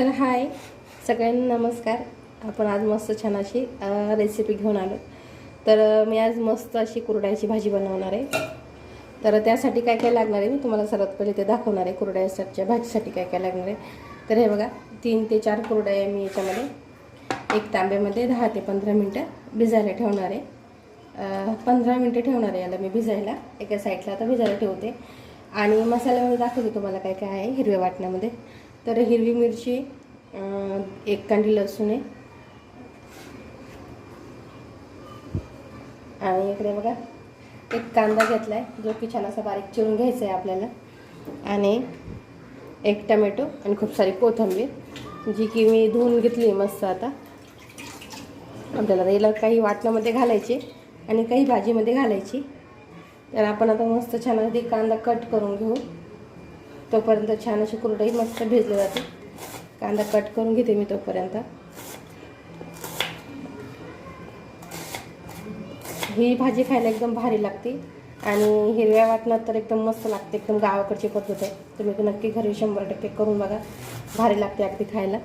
तर हाय सगळ्यांना नमस्कार. आपण आज मस्त छान अशी रेसिपी घेऊन आलो. तर मी आज मस्त अशी कुरड्याची भाजी बनवणार आहे. तर त्यासाठी काय काय लागणार आहे मी तुम्हाला सर्वात पहिले ते दाखवणार आहे कुरड्याच्या भाजीसाठी काय काय लागणार आहे. तर हे बघा तीन ते चार कुरड्या मी याच्यामध्ये. एक तांब्यामध्ये दहा ते पंधरा मिनटं भिजायला ठेवणार आहे. पंधरा मिनटं ठेवणार आहे याला मी भिजायला. एका साईडला आता भिजायला ठेवते. आणि मसाल्यामध्ये दाखवते तुम्हाला काय काय आहे हिरव्या वाटण्यामध्ये. तर हिरवी मिरची एक कांडी लसूण आहे. आणि इकडे बघा एक कांदा घेतला आहे जो की छान असा बारीक चिरून घ्यायचा आहे आपल्याला. आणि एक टमॅटो आणि खूप सारी कोथिंबीर जी की मी धुवून घेतली मस्त आता. आपल्याला याला काही वाटणामध्ये घालायची आणि काही भाजीमध्ये घालायची. तर आपण आता मस्त छान अगदी कांदा कट करून घेऊ. तोपर्यंत छान अशी कुरडई मस्त भिजली जाते. कांदा कट करून घेते मी तोपर्यंत. ही भाजी खायला एकदम भारी लागते आणि हिरव्या वाटणात तर एकदम मस्त लागते एकदम गावाकडची पद्धत आहे. तुम्ही नक्की घरी शंभर टक्के करून बघा. भारी लागते अगदी खायला.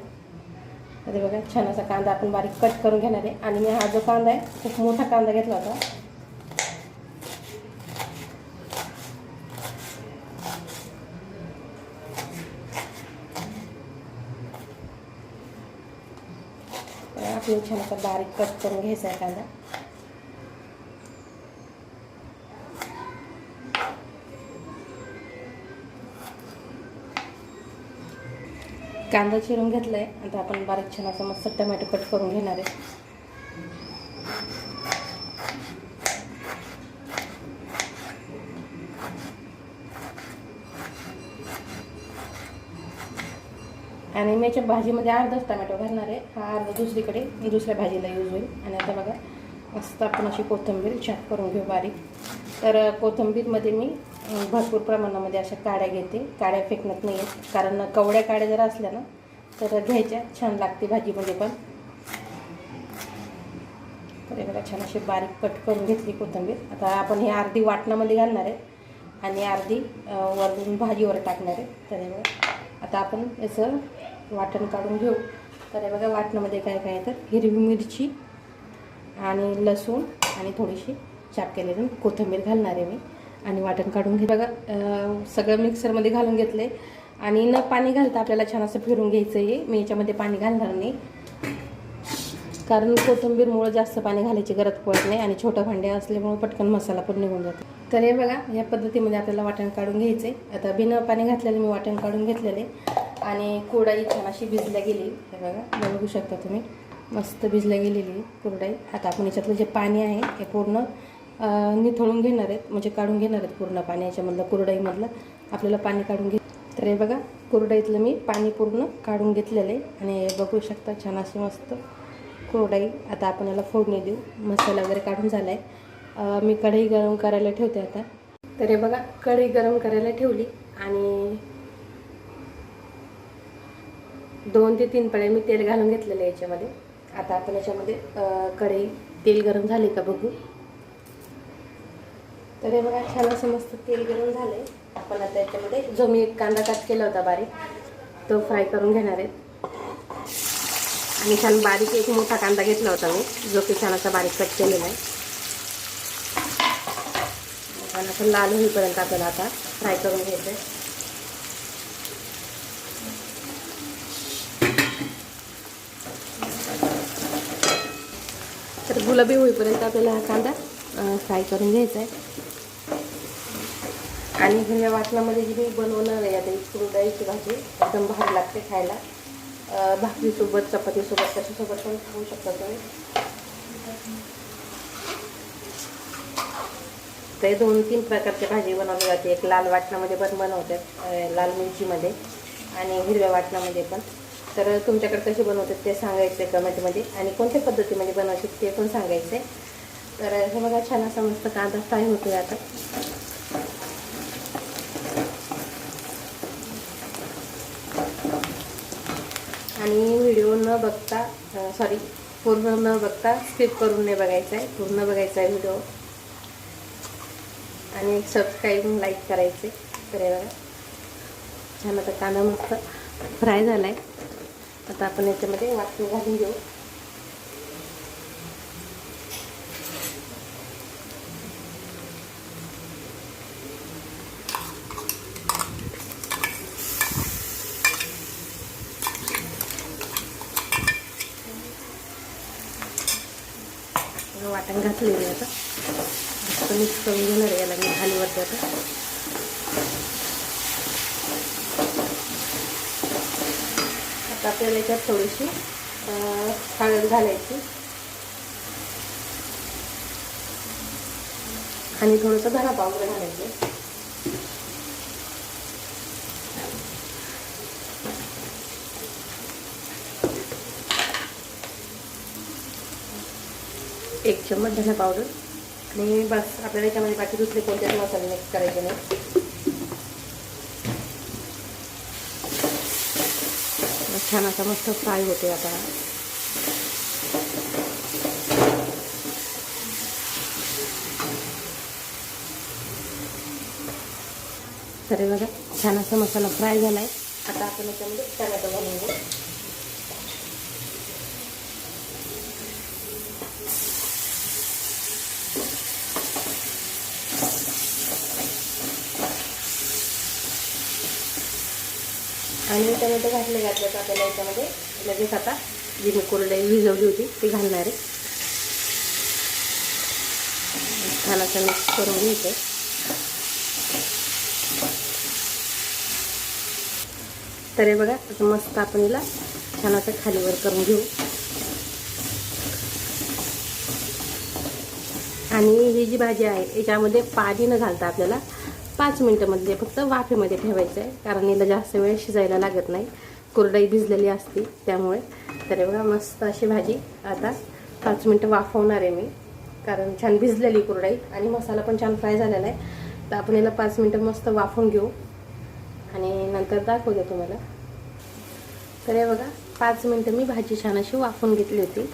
आता बघा छान असा कांदा आपण बारीक कट करून घेणार आहे. आणि मी हा जो कांदा आहे खूप मोठा कांदा घेतला होता. तर छान असा बारीक कट करून घ्यायचा आहे कांदा कांदा चिरून घेतलाय. आता आपण बारीक छान असं मस्त टमॅटो कट करून घेणार आहे. आणि मी याच्या भाजीमध्ये अर्धाच टमॅटो घालणार आहे. हा अर्धा दुसरीकडे दुसऱ्या भाजीला यूज होईल. आणि आता बघा मस्त आपण अशी कोथिंबीर छाप करून घेऊ बारीक. तर कोथिंबीरमध्ये मी भरपूर प्रमाणामध्ये अशा काड्या घेते. काड्या फेकण्यात नाही आहेत. कारण कवड्या काड्या जर असल्या ना तर घ्यायच्या. छान लागते भाजीमध्ये पण. तर बघा छान अशी बारीक कट करून घेतली कोथिंबीर. आता आपण हे अर्धी वाटणामध्ये घालणार आहे. आणि अर्धी वरून भाजीवर टाकणार आहे. तर आता आपण याचं वाटण काढून घेऊ. तर हे बघा वाटणामध्ये काय काय तर हिरवी मिरची आणि लसूण आणि थोडीशी चाप केलेली. कोथिंबीर घालणार आहे मी. आणि वाटण काढून घे बघा सगळं मिक्सरमध्ये घालून घेतलं आहे आणि न पाणी घालता आपल्याला छान असं फिरून घ्यायचं आहे मी याच्यामध्ये पाणी घालणार नाही. कारण कोथिंबीरमुळं जास्त पाणी घालायची गरज पडत नाही आणि छोटं भांडे असल्यामुळं पटकन मसाला पण निघून जातो. तर हे बघा या पद्धतीमध्ये आपल्याला वाटण काढून घ्यायचं आहे आता बिना पाणी घातलेलं मी वाटण काढून घेतलेलं. आहे आणि कुरडाई छान अशी भिजल्या गेली. हे बघा बघू शकता तुम्ही. मस्त भिजल्या गेलेली कुरडाई. आता आपण याच्यातलं जे पाणी आहे हे पूर्ण निथळून घेणार आहेत. म्हणजे काढून घेणार आहेत पूर्ण पाणी. याच्यामधलं कुरडाईमधलं आपल्याला पाणी काढून घे तर हे बघा कुरडाईतलं मी पाणी पूर्ण काढून घेतलेलं आहे. आणि बघू शकता छान अशी मस्त कुरडाई. आता आपण याला फोडणी देऊ. मसाला वगैरे काढून झाला आहे मी कढई गरम करायला ठेवते आता. तर हे बघा कढई गरम करायला ठेवली. आणि दोन ते तीन पळे मी तेल घालून घेतलेलं आहे याच्यामध्ये. आता आपण याच्यामध्ये कढई तेल गरम झाले का बघू? तर हे बघा छान असं मस्त तेल गरम झालंय. आपण आता याच्यामध्ये जो मी एक कांदा कट केला होता बारीक तो फ्राय करून घेणार आहे. आणि छान बारीक एक मोठा कांदा घेतला होता मी जो की छान असा बारीक कट केलेला आहे. आणि असं लाल होईपर्यंत आपल्याला आता फ्राय करून घ्यायचं आहे. तर गुलाबी होईपर्यंत आपल्याला हा कांदा फ्राय करून घ्यायचा आहे. आणि हिरव्या वाटणामध्ये जी मी बनवणार आहे आता ही कुरडाईची भाजी एकदम भारी लागते खायला. भाकरीसोबत चपातीसोबत कशासोबत पण खाऊ शकता तुम्ही. ते दोन तीन प्रकारच्या भाजी बनवली जाते. एक लाल वाटणामध्ये पण बनवतात लाल मिरचीमध्ये आणि हिरव्या वाटणामध्ये पण. तर तुमच्याकडे कसे बनवतात ते सांगायचं आहे कमेंटमध्ये आणि कोणत्या पद्धतीमध्ये बनवायचे ते पण सांगायचं आहे तर हे बघा छान असा मस्त कांदा फ्राय होतोय आता. आणि व्हिडिओ न बघता सॉरी पूर्ण न बघता स्किप करून नाही बघायचं आहे पूर्ण बघायचा आहे व्हिडिओ. आणि सबस्क्राईब लाईक करायचे तर हे बघा छान आता कांदा मस्त फ्राय झाला आहे आता आपण याच्यामध्ये वाटण घालून घेऊ वाटण घातलेलं आहे आता मस्त मिक्स करून घेणार आहे याला मी खालीवरती आता आता आपल्याला याच्यात थोडीशी हळद घालायची. आणि थोडंसं धना पावडर घालायचं. एक चम्मच धना पावडर आणि बस आपल्याला याच्यामध्ये बाकी दुसरे कोणत्याच मसाले मिक्स करायचे नाही. छान असा मस्त फ्राय होते आता. तर बघा छान असा मसाला फ्राय झाला आहे आता आपण याच्यामध्ये टमॅटो घालून आणि त्यामध्ये घातले घातले तर आपल्याला याच्यामध्ये लगेच आता जी मी कोरडई भिजवली होती ती घालणार आहे. छान असं मिक्स करून घ्यायचं. तर हे बघा आता मस्त आपण हिला छान असं खालीवर करून घेऊ. आणि ही जी भाजी आहे याच्यामध्ये पाणी न घालता आपल्याला पाच मिनटामध्ये फक्त वाफेमध्ये ठेवायचं आहे कारण याला जास्त वेळ शिजायला लागत नाही. कुरडई भिजलेली असते त्यामुळे. तर बघा मस्त अशी भाजी. आता पाच मिनटं वाफवणार आहे मी कारण छान भिजलेली कुरडई आणि मसाला पण छान फ्राय झालेला आहे. तर आपण याला पाच मिनटं मस्त वाफवून घेऊ. आणि नंतर दाखवते तुम्हाला. तर हे बघा पाच मिनटं मी भाजी छान अशी वाफून घेतली होती.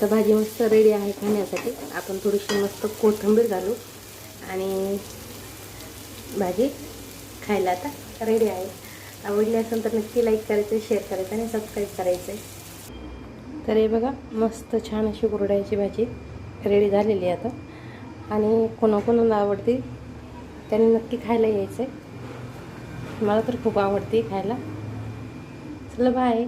तर भाजी मस्त रेडी आहे खाण्यासाठी. आपण थोडीशी मस्त कोथिंबीर घालू. आणि भाजी खायला आता रेडी आहे. आवडली असेल तर नक्की लाईक करायचं शेअर करायचं आणि सबस्क्राईब करायचं तर हे बघा मस्त छान अशी कुरड्याची भाजी रेडी झालेली आहे आता. आणि कोणाकोणाला आवडते त्यांनी नक्की खायला यायचं आहे मला तर खूप आवडते खायला. चला बाय